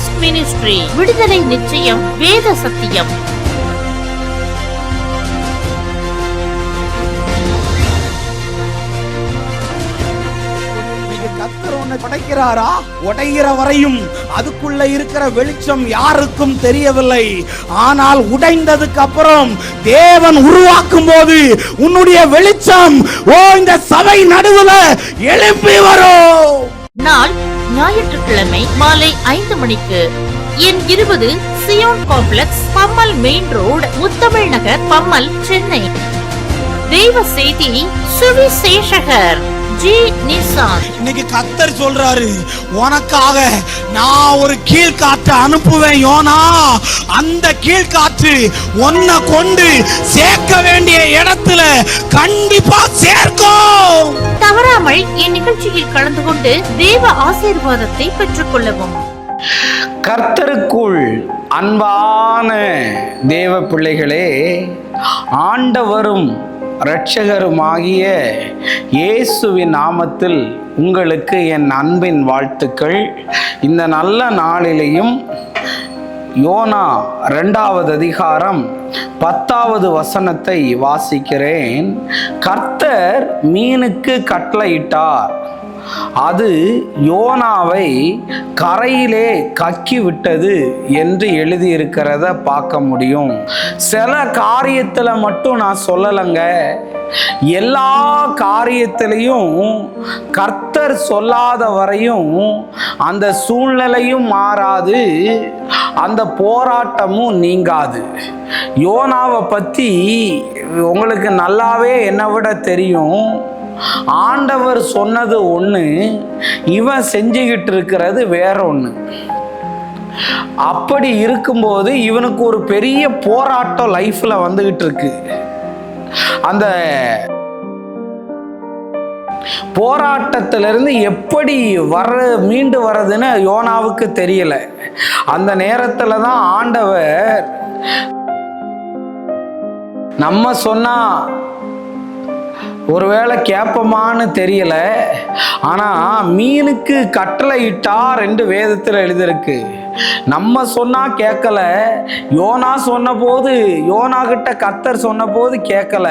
Christ ministry விடுதலை நிச்சயம் வேத சத்தியம். படைக்கிறாரா? உடைகிற வரையும் அதுக்குள்ள இருக்கிற வெளிச்சம் யாருக்கும் தெரியவில்லை. ஆனால் உடைந்ததுக்கு அப்புறம் தேவன் உருவாக்கும் போது உன்னுடைய வெளிச்சம் ஓ இந்த சபை நடுவுல எழுப்பி வரும். ஞாயிற்றுக்கிழமை மாலை ஐந்து மணிக்கு. எண் இருபது Zion complex Pammal main road Muthamizh Nagar Pammal Chennai. தெய்வ செய்தி சுவிசேஷகர். ஜி நிசான். இன்னைக்கு கத்தர் சொல்றாரு உனக்காக நான் ஒரு கீழ்காற்றை அனுப்புவேன் யோனா. அந்த கீழ்காற்று உன்னை கொண்டு சேர்க்க வேண்டிய இடத்துல கண்டிப்பா சேர்க்கும். தவறாமல் இந்நிகழ்ச்சியில் கலந்து கொண்டு தேவ ஆசீர்வாதத்தை பெற்றுக் கொள்ளவும் கர்த்தருக்குள் அன்பான தேவ பிள்ளைகளே ஆண்டவரும் இரட்சகருமாகிய இயேசுவின் நாமத்தில் உங்களுக்கு என் அன்பின் வாழ்த்துக்கள். இந்த நல்ல நாளிலேயும் யோனா ரெண்டாவது அதிகாரம் பத்தாவது வசனத்தை வாசிக்கிறேன். கர்த்தர் மீனுக்கு கட்டளையிட்டார். அது யோனாவை கரையிலே கக்கி விட்டது என்று எழுதியிருக்கிறத பார்க்க முடியும். சில காரியத்தில் மட்டும் நான் சொல்லலைங்க. எல்லா காரியத்திலையும் கர்த்தர் சொல்லாத வரையும் அந்த சூழ்நிலையும் மாறாது அந்த போராட்டமும் நீங்காது. யோனாவை பற்றி உங்களுக்கு நல்லாவே என்னை விட தெரியும். ஆண்டவர் சொன்னது ஒன்று இவன் செஞ்சுக்கிட்டு இருக்கிறது வேற ஒன்று அப்படி இருக்கும்போது இவனுக்கு ஒரு பெரிய போராட்டம் லைஃப்பில் வந்துக்கிட்டு இருக்கு. அந்த போராட்டத்திலிருந்து எப்படி வர மீண்டு வர்றதுன்னு யோனாவுக்கு தெரியல. அந்த நேரத்தில் தான் ஆண்டவர் நம்ம சொன்னா ஒருவேளை கேட்போமான்னு தெரியல ஆனால் மீனுக்கு கட்டளை இட்டா ரெண்டு வேதத்தில் எழுதியிருக்கு. நம்ம சொன்னா கேட்கல யோனா சொன்ன போது யோனா கிட்ட கத்தர் சொன்ன போது கேட்கல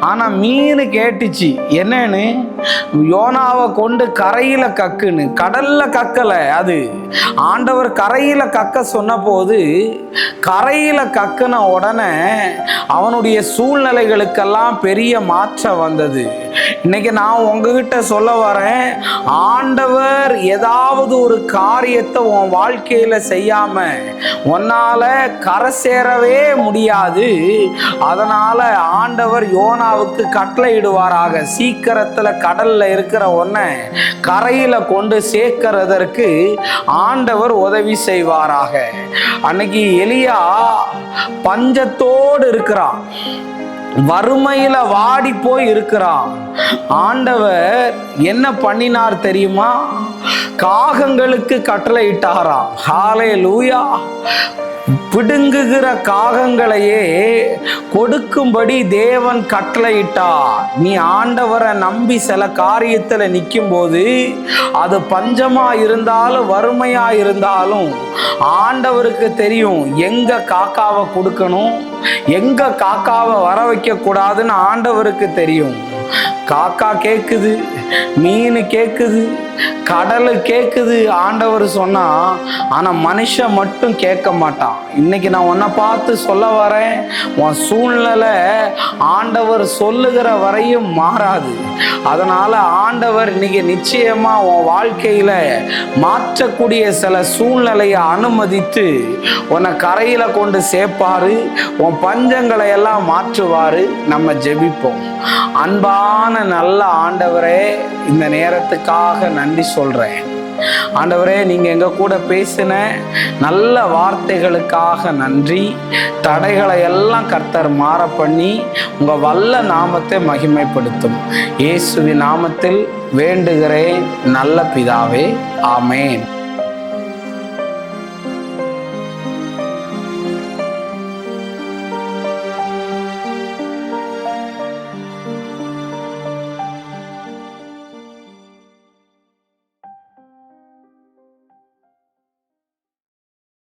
ஆனால் மீன் கேட்டுச்சு. என்னன்னு? யோனாவை கொண்டு கரையில் கக்குன்னு. கடல்ல கக்கல அது. ஆண்டவர் கரையில் கக்க சொன்ன போது கரையில் கக்குன உடனே அவனுடைய சூழ்நிலைகளுக்கெல்லாம் பெரிய மாற்றம் வந்தது. இன்னைக்கு நான் உங்ககிட்ட சொல்ல வரேன் ஆண்டவர் ஏதாவது ஒரு காரியத்தை உன் வாழ்க்கையில செய்யாம உன்னால கரை சேரவே முடியாது. அதனால ஆண்டவர் யோனாவுக்கு கட்டளையிடுவாராக. சீக்கிரத்துல கடல்ல இருக்கிற ஒன்ன கரையில கொண்டு சேர்க்கிறதற்கு ஆண்டவர் உதவி செய்வாராக. அன்னைக்கு எலியா பஞ்சத்தோடு இருக்கிறான். வறுமையில வாடி போய் இருக்கிறான். ஆண்டவர் என்ன பண்ணினார் தெரியுமா? காகங்களுக்கு கட்டளையிட்டாராம். ஹாலே லூயா பிடுங்குகிற காகங்களையே கொடுக்கும்படி தேவன் கட்டளையிட்டா நீ ஆண்டவரை நம்பி சில காரியத்தில் நிற்கும் போது அது பஞ்சமா இருந்தாலும் வறுமையா இருந்தாலும் ஆண்டவருக்கு தெரியும் எங்க காக்காவை கொடுக்கணும் எங்க காக்காவை வர வைக்க கூடாதுன்னு ஆண்டவருக்கு தெரியும். காக்கா கேட்குது மீன் கேட்குது கடலை கேக்குது ஆண்டவர் சொன்னா ஆனா மனுஷன் மட்டும் கேட்க மாட்டான். இன்னைக்கு நான் உன்னை பார்த்து சொல்ல வரேன் உன் சூழ்நிலை ஆண்டவர் சொல்லுகிற வரையும் மாறாது. அதனால ஆண்டவர் இன்னைக்கு நிச்சயமா உன் வாழ்க்கையில மாற்றக்கூடிய சில சூழ்நிலையை அனுமதித்து உன்னை கரையில கொண்டு சேர்ப்பாரு உன் பஞ்சங்களை எல்லாம் மாற்றுவாரு நம்ம ஜெபிப்போம். அன்பான நல்ல ஆண்டவரே இந்த நேரத்துக்காக நன்றி சொல்கிறேன் ஆண்டவரே நீங்கள் எங்கள் கூட பேசின நல்ல வார்த்தைகளுக்காக நன்றி. தடைகளை எல்லாம் கர்த்தர் மாற பண்ணி உங்கள் வல்ல நாமத்தை மகிமைப்படுத்தும். இயேசுவின் நாமத்தில் வேண்டுகிறேன் நல்ல பிதாவே ஆமேன்.